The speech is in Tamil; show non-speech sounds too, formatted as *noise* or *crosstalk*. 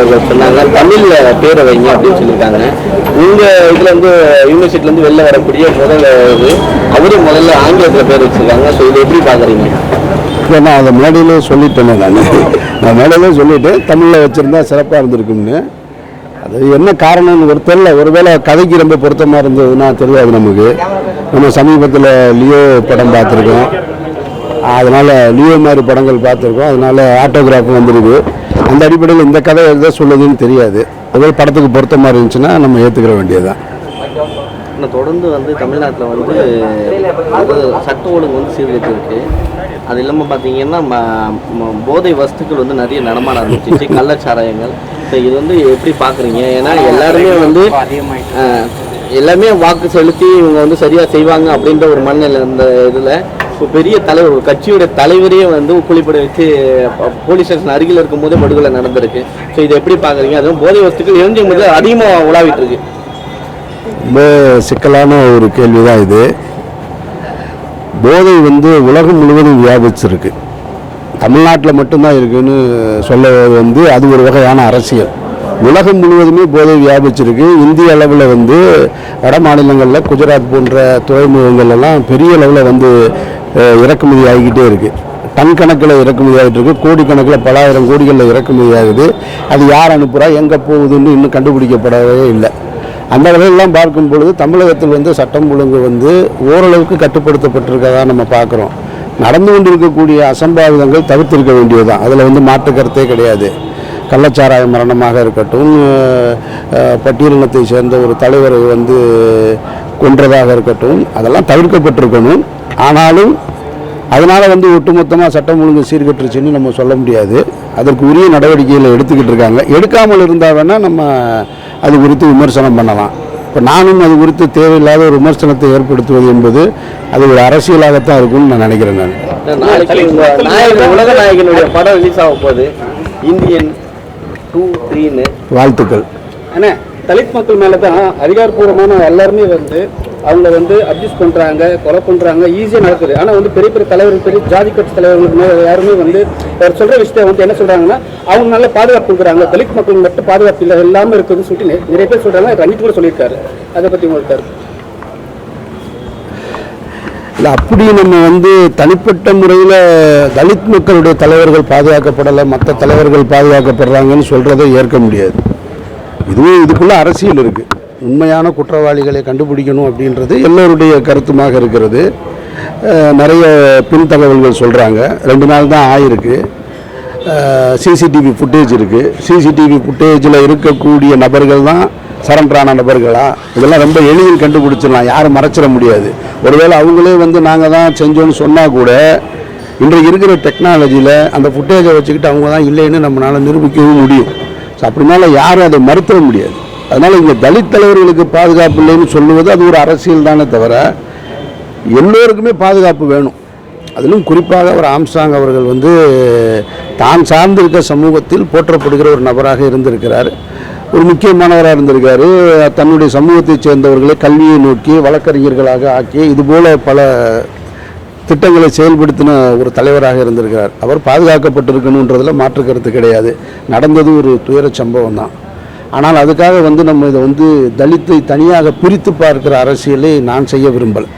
அவர்கள் சொன்னாங்க. தமிழ்ல பேரை வைங்க அப்படின்னு சொல்லியிருக்காங்க. உங்க இதுல இருந்து யூனிவர்சிட்டில இருந்து வெளில வரக்கூடிய முதல் இது. அவரே முதல்ல ஆங்கிலத்துல பேர் வச்சிருக்காங்க. ஸோ இதை எப்படி பாக்குறீங்க இல்லை நான் அதை மேடையிலே சொல்லிட்டேனே நான். நான் மேடையிலே சொல்லிட்டேன் தமிழில் வச்சுருந்தா சிறப்பாக இருந்திருக்கும்னு. அது என்ன காரணம்னு ஒரு தெரியல. ஒருவேளை கதைக்கு ரொம்ப பொருத்தமாக இருந்ததுன்னா தெரியாது நமக்கு. நம்ம சமீபத்தில் லியோ படம் பார்த்துருக்கோம். அதனால் லியோ மாதிரி படங்கள் பார்த்துருக்கோம். அதனால் ஆட்டோகிராஃப் வந்துருக்கு. அந்த அடிப்படையில் இந்த கதை எதை சொல்லுதுன்னு தெரியாது. ஒருவேளை படத்துக்கு பொருத்தமாக இருந்துச்சுன்னா நம்ம ஏற்றுக்கிற வேண்டியதுதான். தொடர்ந்து வந்து தமிழ்நாட்டில் வந்து சட்ட ஒழுங்கு வந்து சீர்கெட்டு இருக்கு அது இல்லாமல் பார்த்தீங்கன்னா போதை வஸ்துக்கள் வந்து நிறைய நடமாட ஆரம்பிச்சிச்சு *laughs* கள்ளச்சாராயங்கள். ஸோ இது வந்து எப்படி பார்க்குறீங்க ஏன்னா எல்லாருமே வந்து எல்லாமே வாக்கு செலுத்தி இவங்க வந்து சரியாக செய்வாங்க அப்படின்ற ஒரு மண்ணில் இந்த இதில். பெரிய தலைவர் கட்சியோட தலைவரே வந்து குழிப்பட வச்சு போலீஸ் ஸ்டேஷன் அருகில் இருக்கும் போதே படுகொலை நடந்திருக்கு. ஸோ இதை எப்படி பார்க்குறீங்க? அதுவும் போதை வஸ்துக்கள் இளைஞர் முதல் அதிகமாக உலாவிட்டு இருக்கு. ரொம்ப சிக்கலான ஒரு கேள்வி தான் இது. போதை வந்து உலகம் முழுவதும் வியாபிச்சிருக்கு. தமிழ்நாட்டில் மட்டும்தான் இருக்குன்னு சொல்ல வந்து அது ஒரு வகையான அரசியல். உலகம் முழுவதுமே போதை வியாபிச்சிருக்கு. இந்திய அளவில் வந்து வட மாநிலங்களில் குஜராத் போன்ற துறைமுகங்கள் எல்லாம் பெரிய அளவில் வந்து இறக்குமதி ஆகிக்கிட்டே இருக்குது டன் கணக்கில் இறக்குமதி ஆகிட்டு இருக்கு. கோடிக்கணக்கில் பல ஆயிரம் கோடிகளில் இறக்குமதி ஆகுது அது யார் அனுப்புகிறா எங்கே போகுதுன்னு இன்னும் கண்டுபிடிக்கப்படவே இல்லை. அந்த வகையெல்லாம் பார்க்கும் பொழுது தமிழகத்தில் வந்து சட்டம் ஒழுங்கு வந்து ஓரளவுக்கு கட்டுப்படுத்தப்பட்டிருக்கதா நம்ம பார்க்குறோம். நடந்து கொண்டிருக்கக்கூடிய அசம்பாவிதங்கள் தவிர்த்திருக்க வேண்டியதுதான். அதில் வந்து மாற்று கருத்தே கிடையாது. கள்ளச்சாராய மரணமாக இருக்கட்டும் பட்டியலினத்தை சேர்ந்த ஒரு தலைவரை வந்து கொன்றதாக இருக்கட்டும் அதெல்லாம் தவிர்க்கப்பட்டிருக்கணும். ஆனாலும் அதனால் வந்து ஒட்டுமொத்தமாக சட்டம் ஒழுங்கு சீர்கட்டுருச்சுன்னு நம்ம சொல்ல முடியாது. அதற்கு உரிய நடவடிக்கைகளை எடுத்துக்கிட்டு இருக்காங்க. எடுக்காமல் இருந்தால் வேணால் நம்ம அது குறித்து விமர்சனம் பண்ணலாம். இப்போ நானும் அது குறித்து தேவையில்லாத ஒரு விமர்சனத்தை ஏற்படுத்துவது என்பது அது ஒரு அரசியலாகத்தான் இருக்கும்னு நான் நினைக்கிறேன் நான். உலக நாயகனுடைய படம் ரிலீஸ் ஆக போகுது. இந்தியன் டூ த்ரீன்னு வாழ்த்துக்கள். அண்ணே தலித் மக்கள் மேலே தான் அதிகாரப்பூர்வமான எல்லாருமே வந்து அவங்க வந்து அப்யூஸ் பண்ணுறாங்க கொலை பண்ணுறாங்க ஈஸியாக நடக்குது. ஆனால் வந்து பெரிய பெரிய தலைவர்கள் பெரிய ஜாதி கட்சி தலைவர்களுக்கு மேலே யாருமே வந்து அவர் சொல்கிற விஷயத்தை வந்து என்ன சொல்கிறாங்கன்னா அவங்க நல்ல பாதுகாப்பு கொடுக்குறாங்க. தலித் மக்கள் மட்டும் பாதுகாப்பு இல்லை எல்லாமே இருக்குதுன்னு சொல்லிட்டு நிறைய பேர் சொல்கிறாங்க ரஞ்சித் கூட சொல்லியிருக்காரு. அதை பற்றி உங்களுக்கு இல்லை அப்படி நம்ம வந்து தனிப்பட்ட முறையில் தலித் மக்களுடைய தலைவர்கள் பாதுகாக்கப்படலை மற்ற தலைவர்கள் பாதுகாக்கப்படுறாங்கன்னு சொல்கிறதை ஏற்க முடியாது. இதுவும் இதுக்குள்ள அரசியல் இருக்குது உண்மையான குற்றவாளிகளை கண்டுபிடிக்கணும் அப்படின்றது எல்லோருடைய கருத்துமாக இருக்கிறது. நிறைய பின் தகவல்கள் சொல்கிறாங்க ரெண்டு நாள் தான் ஆயிருக்கு. சிசிடிவி ஃபுட்டேஜ் இருக்குது சிசிடிவி ஃபுட்டேஜில் இருக்கக்கூடிய நபர்கள் தான் சரண்டரான நபர்களா? இதெல்லாம் ரொம்ப எளிதில் கண்டுபிடிச்சிடலாம். யாரும் மறைச்சிட முடியாது. ஒருவேளை அவங்களே வந்து நாங்கள் தான் செஞ்சோன்னு சொன்னால் கூட இன்றைக்கு இருக்கிற டெக்னாலஜியில் அந்த ஃபுட்டேஜை வச்சுக்கிட்டு அவங்க தான் இல்லைன்னு நம்மளால் நிரூபிக்கவும் முடியும். ஸோ அப்படினால யாரும் அதை மறுத்திட முடியாது. அதனால் இங்கே தலித் தலைவர்களுக்கு பாதுகாப்பு இல்லைன்னு சொல்லுவது அது ஒரு அரசியல் தானே தவிர எல்லோருக்குமே பாதுகாப்பு வேணும். அதிலும் குறிப்பாக அவர் ஆம்சாங் அவர்கள் வந்து தான் சார்ந்திருக்க சமூகத்தில் போற்றப்படுகிற ஒரு நபராக இருந்திருக்கிறார். ஒரு முக்கியமானவராக இருந்திருக்காரு. தன்னுடைய சமூகத்தைச் சேர்ந்தவர்களை கல்வியை நோக்கி வழக்கறிஞர்களாக ஆக்கி இதுபோல பல திட்டங்களை செயல்படுத்தின ஒரு தலைவராக இருந்திருக்கிறார். அவர் பாதுகாக்கப்பட்டிருக்கணுன்றதில் மாற்று கருத்து கிடையாது. நடந்தது ஒரு துயர சம்பவம் தான். ஆனால் அதுக்காக வந்து நம்ம இதை வந்து தலித்தை தனியாக பிரித்து பார்க்கிற அரசியலை நான் செய்ய விரும்பலை.